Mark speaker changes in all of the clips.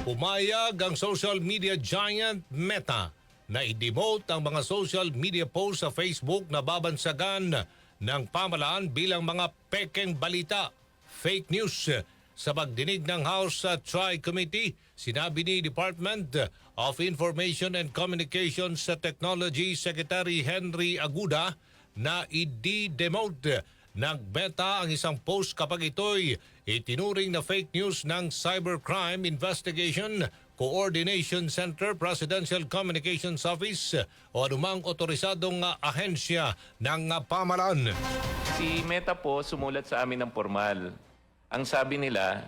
Speaker 1: Pumayag ang social media giant Meta na i-demote ang mga social media posts sa Facebook na babansagan ng pamalaan bilang mga pekeng balita, fake news. Sa pagdinig ng House uh, Tri-Committee, sinabi ni Department of Information and Communications Technology Secretary Henry Aguda na i-demote ng Meta ang isang post kapag ito'y itinuring na fake news ng Cybercrime Investigation Coordination Center, Presidential Communications Office o anumang otorisadong ahensya ng pamalaan.
Speaker 2: Si Meta po sumulat sa amin ng formal. Ang sabi nila,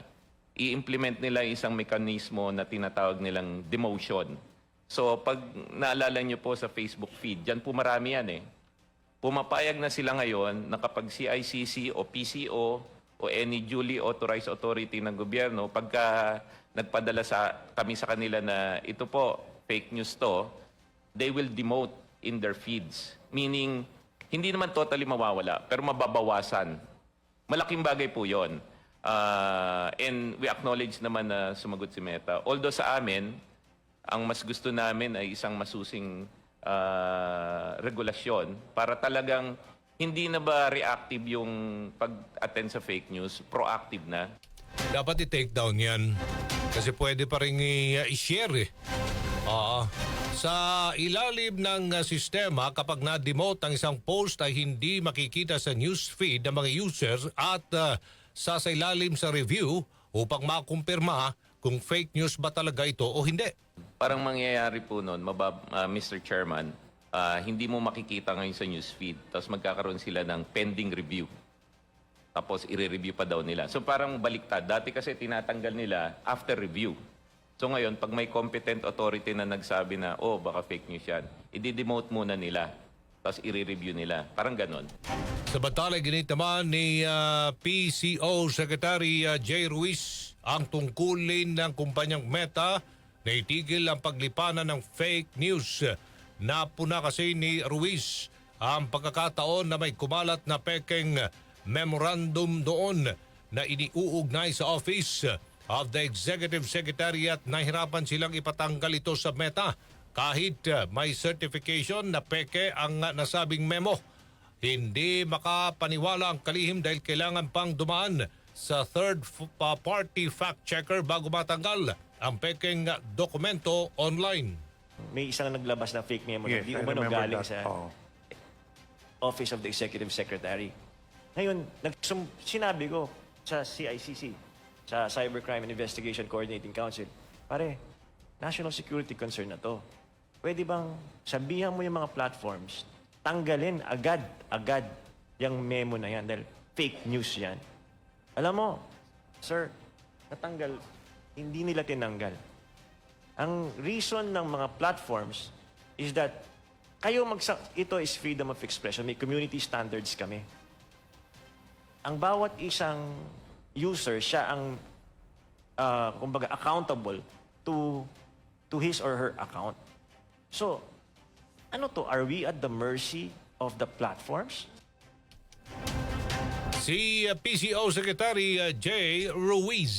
Speaker 2: i-implement nila isang mekanismo na tinatawag nilang demotion. So pag naalala nyo po sa Facebook feed, dyan po marami yan eh. Pumapayag na sila ngayon na kapag CICC o PCO o any duly authorized authority ng gobyerno, pagka nagpadala sa kami sa kanila na ito po, fake news to, they will demote in their feeds. Meaning, hindi naman totally mawawala, pero mababawasan. Malaking bagay po yon. Ah, and we acknowledge naman na sumagot si Meta. Although sa amin, ang mas gusto namin ay isang masusing ah, regulasyon para talagang hindi na ba reactive yung pag-attend sa fake news, proactive na.
Speaker 1: Dapat i-take down yan. Kasi pwede pa rin i-share eh. Oo. Sa ilalim ng uh, sistema, kapag na-demote ang isang post ay hindi makikita sa newsfeed ng mga users at uh, sasailalim sa review upang makumpirma kung fake news ba talaga ito o hindi.
Speaker 2: Parang mangyayari po noon, mabab, ah, Mr. Chairman, ah, hindi mo makikita ngayon sa newsfeed. Tapos magkakaroon sila ng pending review. Tapos i-review pa daw nila. So parang baliktad. Dati kasi tinatanggal nila after review. So ngayon, pag may competent authority na nagsabi na, oh, baka fake news yan, i-demote muna nila. Tapos i-review nila. Parang ganon.
Speaker 1: Samantala, ginit naman ni uh, PCO Secretary uh, Jay Ruiz ang tungkulin ng kumpanyang Meta na itigil ang paglipanan ng fake news. Napuna kasi ni Ruiz ang pagkakataon na may kumalat na pekeng memorandum doon na iniuugnay sa Office of the Executive Secretary at nahirapan silang ipatanggal ito sa Meta kahit may certification na peke ang nasabing memo. Hindi makapaniwala ang kalihim dahil kailangan pang dumaan sa third party fact checker bago matanggal ang pekeng uh, dokumento online.
Speaker 3: May isang naglabas na fake memo
Speaker 4: Yes,
Speaker 3: na di
Speaker 4: I
Speaker 3: umano
Speaker 4: remember
Speaker 3: galing
Speaker 4: that.
Speaker 3: sa
Speaker 4: Oo.
Speaker 3: Office of the Executive Secretary. Ngayon, nagsum- sinabi ko sa CICC, sa Cybercrime and Investigation Coordinating Council, pare, national security concern na to. Pwede bang sabihan mo yung mga platforms, tanggalin agad, agad yung memo na yan dahil fake news yan. Alam mo, sir, natanggal, hindi nila tinanggal. Ang reason ng mga platforms is that kayo magsa ito is freedom of expression. May community standards kami. Ang bawat isang user, siya ang uh, kumbaga accountable to to his or her account. So, ano to? Are we at the mercy of the platforms?
Speaker 1: Si uh, PCO Secretary uh, Jay Ruiz.